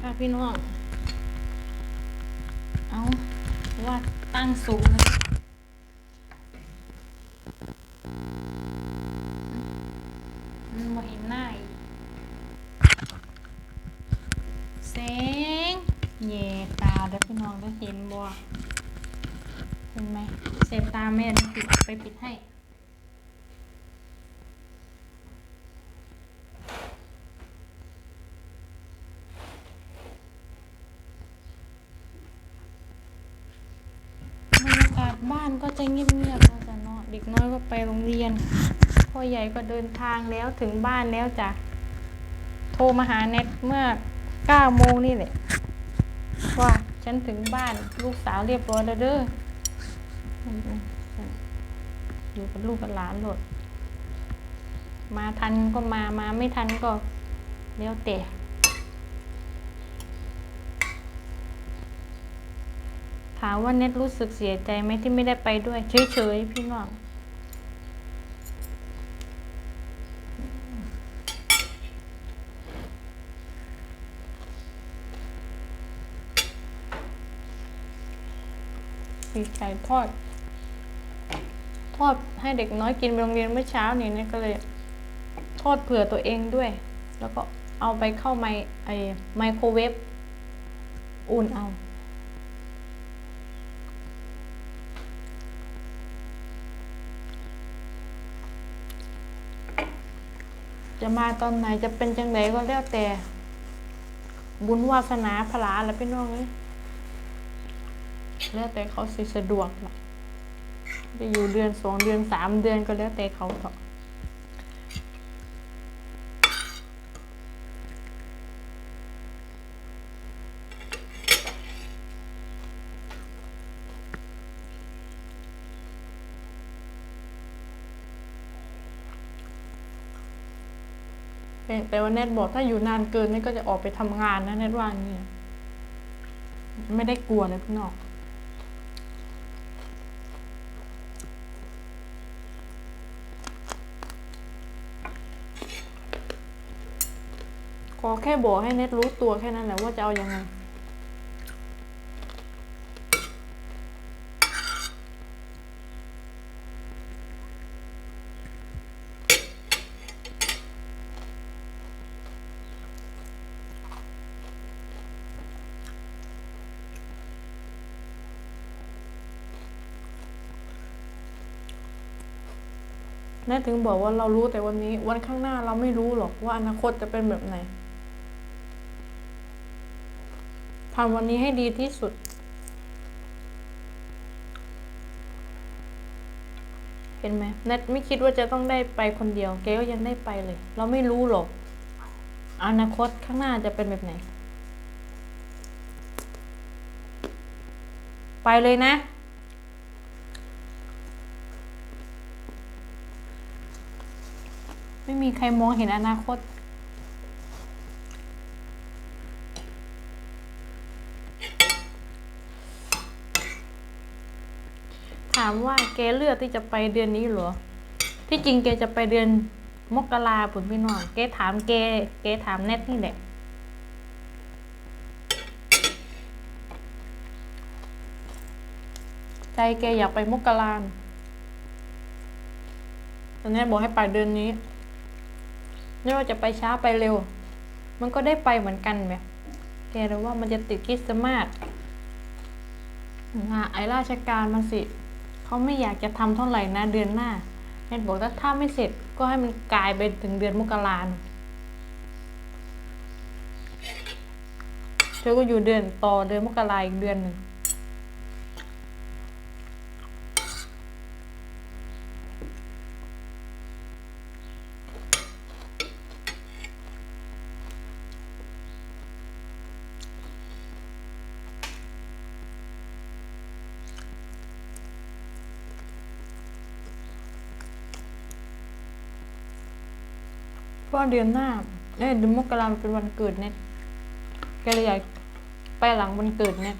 ค่ะพี่น้อง เอาว่าตั้งสูงเลยมันบ่เห็นหน้าอีกแสงเยตาเด้อพี่น้องได้เห็นบ่เห็นไหมเสพตาแม่เดี๋ยวปิดไปปิดให้ บรรยากาศ บ้านก็จะเงียบๆนะจ๊ะเนาะเด็กน้อยก็ไปโรงเรียนพ่อใหญ่ก็เดินทางแล้วถึงบ้านแล้วจ้ะโทรมาหาเน็ตเมื่อเก้าโมงนี่แหละว่าฉันถึงบ้านลูกสาวเรียบร้อยแล้วเด้ออยู่กับลูกกับหลานหลดมาทันก็มามาไม่ทันก็แล้วแต่ ถามว่าเน็ตรู้สึกเสียใจไหมที่ไม่ได้ไปด้วย เฉยๆพี่น้องปีไก่ทอด ทอดให้เด็กน้อยกินไปโรงเรียนเมื่อเช้านี่เนี่ยก็เลย ทอดเผื่อตัวเองด้วย แล้วก็เอาไปเข้าไมไอไมโครเวฟอุ่นเอา จะมาตอนไหนจะเป็นจังไดก็แล้วแต่ บุญวาสนาพลาแล้วพี่น้องเลยแล้วแต่เขาสิสะดวกจะอยู่เดือนสองเดือนสามเดือนก็แล้วแต่เขาเถอะ แต่ว่าเน็ตบอกถ้าอยู่นานเกินนี่ก็จะออกไปทำงานนะเน็ตว่าอย่างนี้ไม่ได้กลัวเลยพี่นอกขอแค่บอกให้เน็ตรู้ตัวแค่นั้นแหละว่าจะเอาอยัางไง ถึงบอกว่าเรารู้แต่วันนี้ วันข้างหน้าเราไม่รู้หรอกว่าอนาคตจะเป็นแบบไหนทำวันนี้ให้ดีที่สุด เห็นไหมแนทไม่คิดว่าจะต้องได้ไปคนเดียวแกก็ยังได้ไปเลย เราไม่รู้หรอก อนาคตข้างหน้าจะเป็นแบบไหน ไปเลยนะ ไม่มีใครมองเห็นอนาคต ถามว่าแกเลือกที่จะไปเดือนนี้เหรอ ที่จริงแกจะไปเดือนมกราผลพี่น้องแกถามแกแกถามแนทนี่แหละใจแกอยากไปมกราแต่แนทบอกให้ไปเดือนนี้ ไม่ว่าจะไปช้าไปเร็ว มันก็ได้ไปเหมือนกันแบบแกรู้ว่ามันจะติดคริสต์มาสงานไอราชการมันสิเขาไม่อยากจะทำเท่าไหร่นะเดือนหน้าแนบอกว่าถ้าไม่เสร็จก็ให้มันกลายไปถึงเดือนมกราเธอก็อยู่เดือนต่อเดือนมกราอีกเดือนหนึ่ง เพราะเดือนหน้าเอ้ยเดือนมกรามันเป็นวันเกิดเน็ตแกเลยอยากไปหลังวันเกิดเน็ต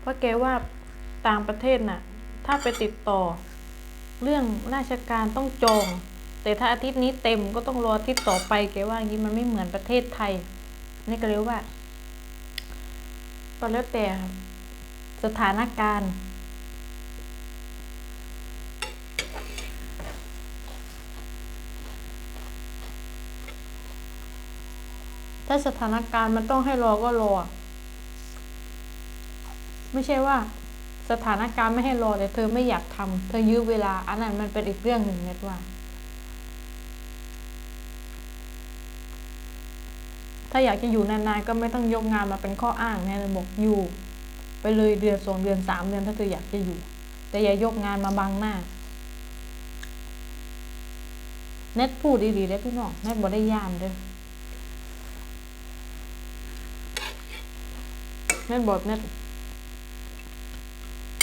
เพราะแกว่าต่างประเทศน่ะ ถ้าไปติดต่อ เรื่องราชการต้องจอง แต่ถ้าอาทิตย์นี้เต็มก็ต้องรออาทิตย์ต่อไปแกว่าอย่างนี้มันไม่เหมือนประเทศไทย นี่ก็เรียกว่าก็แล้วแต่สถานการณ์ ถ้าสถานการณ์มันต้องให้รอก็รอ ไม่ใช่ว่า สถานการณ์ไม่ให้รอแต่เธอไม่อยากทำเธอยื้อเวลา อันนั้นมันเป็นอีกเรื่องหนึ่งเน็ตว่า ถ้าอยากจะอยู่นานๆก็ไม่ต้องยกงานมาเป็นข้ออ้างแน่เลยบอกอยู่ ไปเลยเดือนสองเดือนสามเดือนถ้าเธออยากจะอยู่ แต่อย่ายกงานมาบังหน้าเน็ตพูดดีๆได้พี่น้องเน็ตบ่ได้ยานเด้อ เน็ตบอกน็ต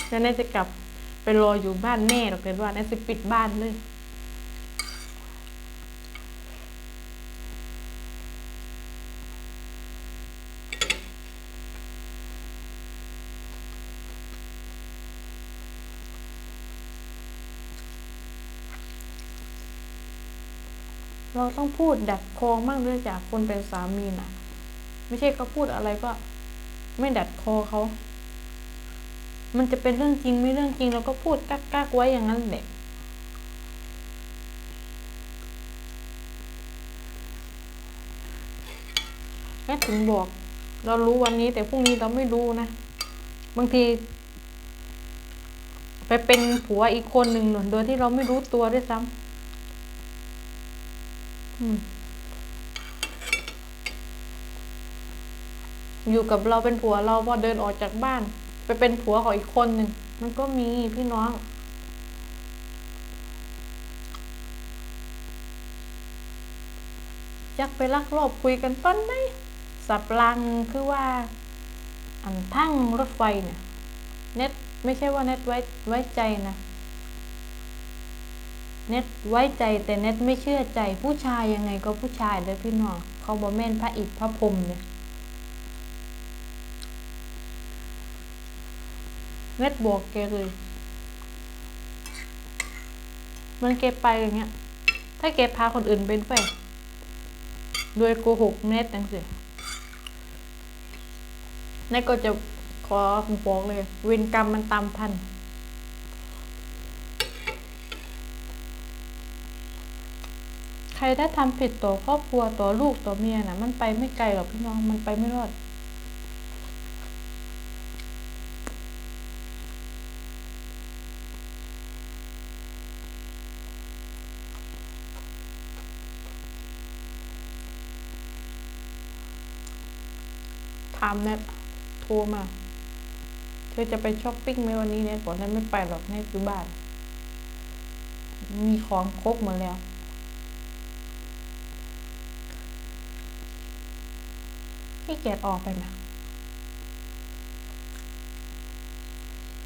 แล้วน็ตจะกลับไปรออยู่บ้านแม่หรอกเน็ตว่าเน็ตจะปิดบ้านเลยเราต้องพูดดัดคอมากด้วยจากคนเป็นสามีน่ะไม่ใช่เขาพูดอะไรก็ ไม่ดัดคอเขามันจะเป็นเรื่องจริงไม่เรื่องจริงเราก็พูดกักกักๆไว้อย่างนั้นแหละแม่ถึงบอก เรารู้วันนี้แต่พรุ่งนี้เราไม่รู้นะ บางที ไปเป็นผัวอีกคนหนึ่งหนุนโดยที่เราไม่รู้ตัวด้วยซ้ำอืม อยู่กับเราเป็นผัวเราพอเดินออกจากบ้าน ไปเป็นผัวของอีกคนหนึ่งมันก็มีพี่น้องจักไปลักลอบคุยกันต้นไหนสับลังคือว่า อันทั้งรถไฟเนี่ยเน็ตไม่ใช่ว่าเน็ตไว้ไว้ใจนะเน็ตไว้ใจแต่เน็ตไม่เชื่อใจผู้ชายยังไงก็ผู้ชายเลยพี่น้องเขาบอกแม่นพระอิฐพระพรหมเนี่ย เน็ตบอกแกเลย มันแกไปอย่างเงี้ย ถ้าแกพาคนอื่นไปด้วยโดยโกหกเน็ตจังสิเน็ตก็จะขอบอกเลย เวรกรรมมันตามทันใครถ้าทำผิดต่อครอบครัวต่อลูกต่อเมียนะมันไปไม่ไกลหรอกพี่น้องมันไปไม่รอด ถามเน็ตโทรมา เธอจะไปช้อปปิ้งไหมวันนี้เน็ตบอกเน็ตไม่ไปหรอกเน็ตอยู่บ้าน มีของครบหมดแล้วพี่เกียจออกไปไหม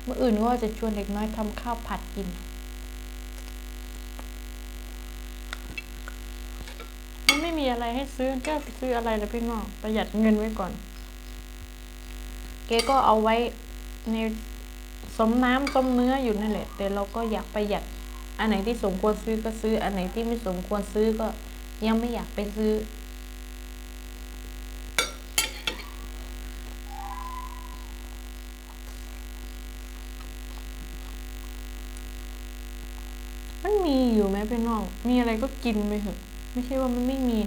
เมื่ออื่นก็ว่าจะชวนเด็กน้อยทำข้าวผัดกินมันไม่มีอะไรให้ซื้อก็ไปซื้ออะไรแล้วพี่น้องประหยัดเงินไว้ก่อน กก็เอาไว้ในสมน้ำสมเนื้ออยู่นั่นแหละ แต่เราก็อยากประหยัด อันไหนที่สมควรซื้อก็ซื้อ อันไหนที่ไม่สมควรซื้อก็ยังไม่อยากไปซื้อ มันมีอยู่ไหมพี่น้อง มีอะไรก็กินไปเถอะ ไม่ใช่ว่ามันไม่มี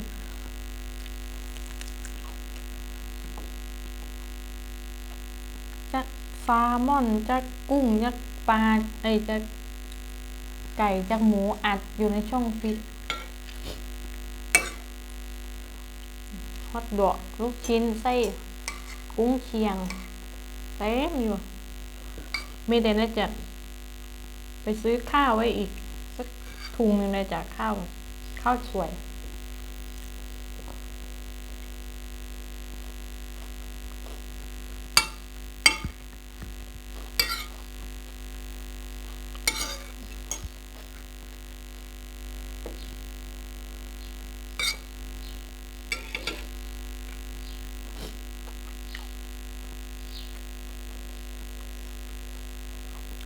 จัก ฟาร์มอนจักกุ้งจักปลาไอ้ยจักไก่จักหมูอัดอยู่ในช่องฟิตฮอทดอกลูกชิ้นไส้กุ้งเชียงเต็มอยู่มีแต่น่าจะไปซื้อข้าวไว้อีกสักถุงหนึ่งเลยจากข้าว ข้าวสวย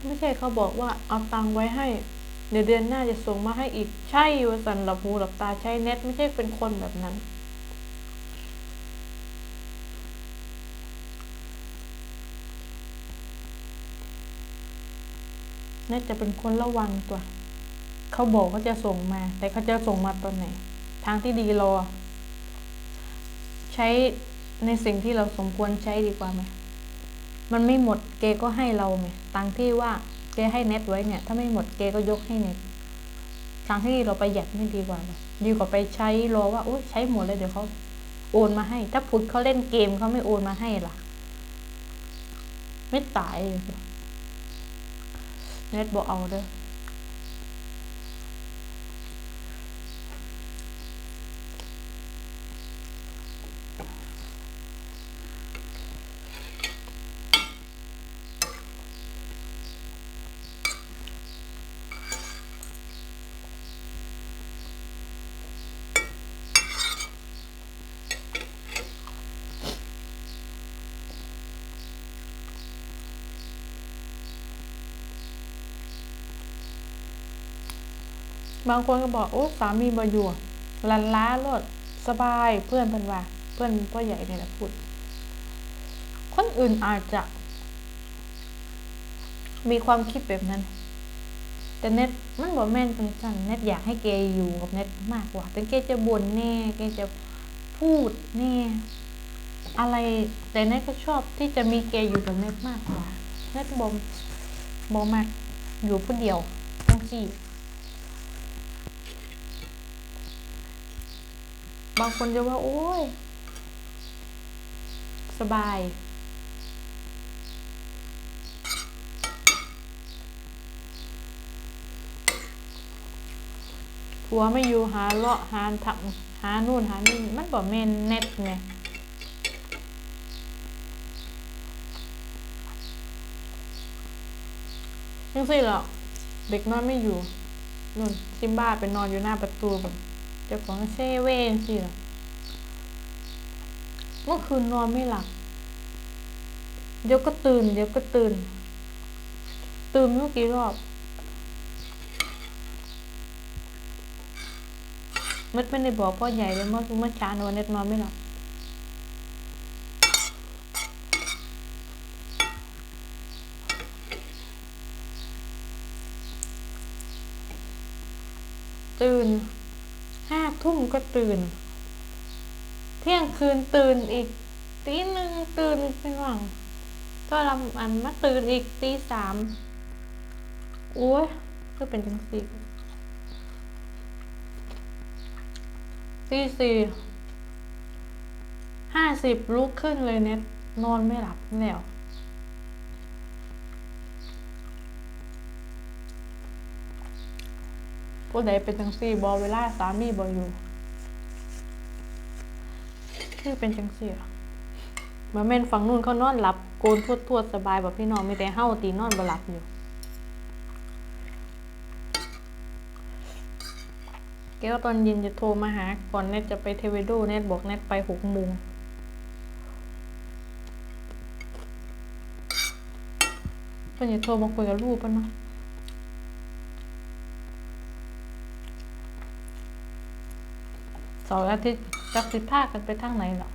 ไม่ใช่เขาบอกว่าเอาตังไว้ให้เดี๋ยวเดือนหน้าจะส่งมาให้อีกใช่วสันหลับหูหลับตาใช้เน็ตไม่ใช่เป็นคนแบบนั้นเน็ตจะเป็นคนระวังตัว เขาบอกเขาจะส่งมา แต่เขาจะส่งมาตอนไหน ทางที่ดีรอ ใช้ในสิ่งที่เราสมควรใช้ดีกว่าไหม มันไม่หมดเกก็ให้เราไงตังที่ว่าเกให้เน็ตไว้เนี่ย ถ้าไม่หมดเกก็ยกให้เน็ตตังที่เราประหยัดไม่ดีกว่าดีกว่าไปใช้รอว่าโอ้ใช้หมดเลยเดี๋ยวเขาโอนมาให้ ถ้าพุดเขาเล่นเกมเขาไม่โอนมาให้ล่ะ ไม่ตายเน็ตบอกเอาเด้อ บางคนก็บอกโอ้สามีมาอยู่ลันล้ารถสบายเพื่อนเพิ่นว่า เพื่อนพ่อใหญ่เนี่ยแหละพูด คนอื่นอาจจะ มีความคิดแบบนั้น แต่เน็ตมันบอกแม่นจังจังเน็ตอยากให้เกอยู่กับเน็ตมากกว่า แต่เกจะบ่นแน่เกจะพูดแน่อะไรแต่เน็ตก็ชอบที่จะมีเกอยู่กับเน็ตมากกว่าเน็ตบอมบอมากอยู่ผู้เดียวจังสี่ บางคนจะว่า โอ้ย สบาย ผัวไม่อยู่หาเลาะหาถังหานู่นหานี่มันบอกแมนเน็ตไงยังสิหรอเด็กน้อนไม่อยู่นู่นซิมบ้าไปนอนอยู่หน้าประตูแบบ เจ้าของเซเว่นสิหรอเมื่อคืนนอนไม่หลับ เดี๋ยวก็ตื่น เดี๋ยวก็ตื่น ตื่นเมื่อกี่รอบ มัดไม่ได้บอกพ่อใหญ่เลยเมื่อเมื่อเช้าวันเน็ตนอนไม่หลับตื่น ทุ่มก็ตื่น เที่ยงคืนตื่นอีก ตีหนึ่งตื่นอีกเป็นหวังก็ลำอันมาตื่นอีกตีสามโอ้ยก็เป็นจังสี่ตีสี่ห้าสิบลุกขึ้นเลยเน็ตนอนไม่หลับแล้ว ผู้ใดเป็นจังซี่บอเวลาสามีบออยู่คือเป็นจังซี่อมาแม่นฝั่งนู้นเขานอนหลับโกนทวดทวดสบายแบบพี่น้องมีแต่เฮ้าตีนอนบ่หลับอยู่แกก็ตอนเย็นจะโทรมาหา ก่อนเน็ตจะไปเทเวโดเน็ตบอกเน็ตไปหกโมงเพิ่นจะโทรมาคุยกับลูกเพิ่นเนาะ เสาร์อาทิตย์จักสิพากันไปทางไหนหรอ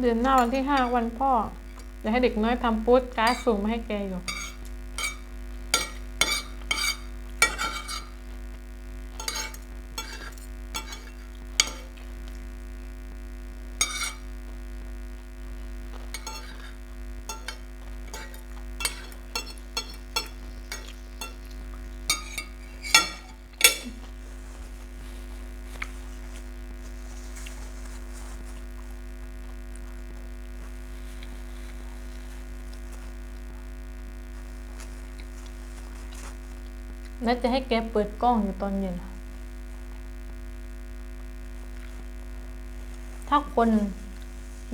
เดือนหน้าวันที่ห้าวันพ่อเดี๋ยวให้เด็กน้อยทำปุ๊ดการ์ดส่งมาให้แกอยู่ น่าจะให้แกเปิดกล้องอยู่ตอนเย็น ถ้าคน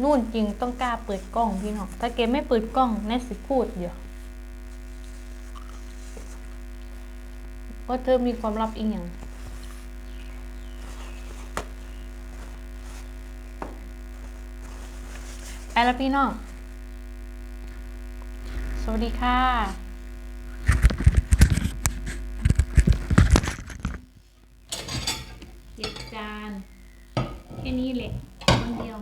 นู่นจริงต้องกล้าเปิดกล้องพี่น้อง ถ้าแกไม่เปิดกล้องแน่สิพูดอยู่ว่าเธอมีความลับอีกอย่างไปแล้วพี่น้อง สวัสดีค่ะานแค่นี้แหละคนเดียว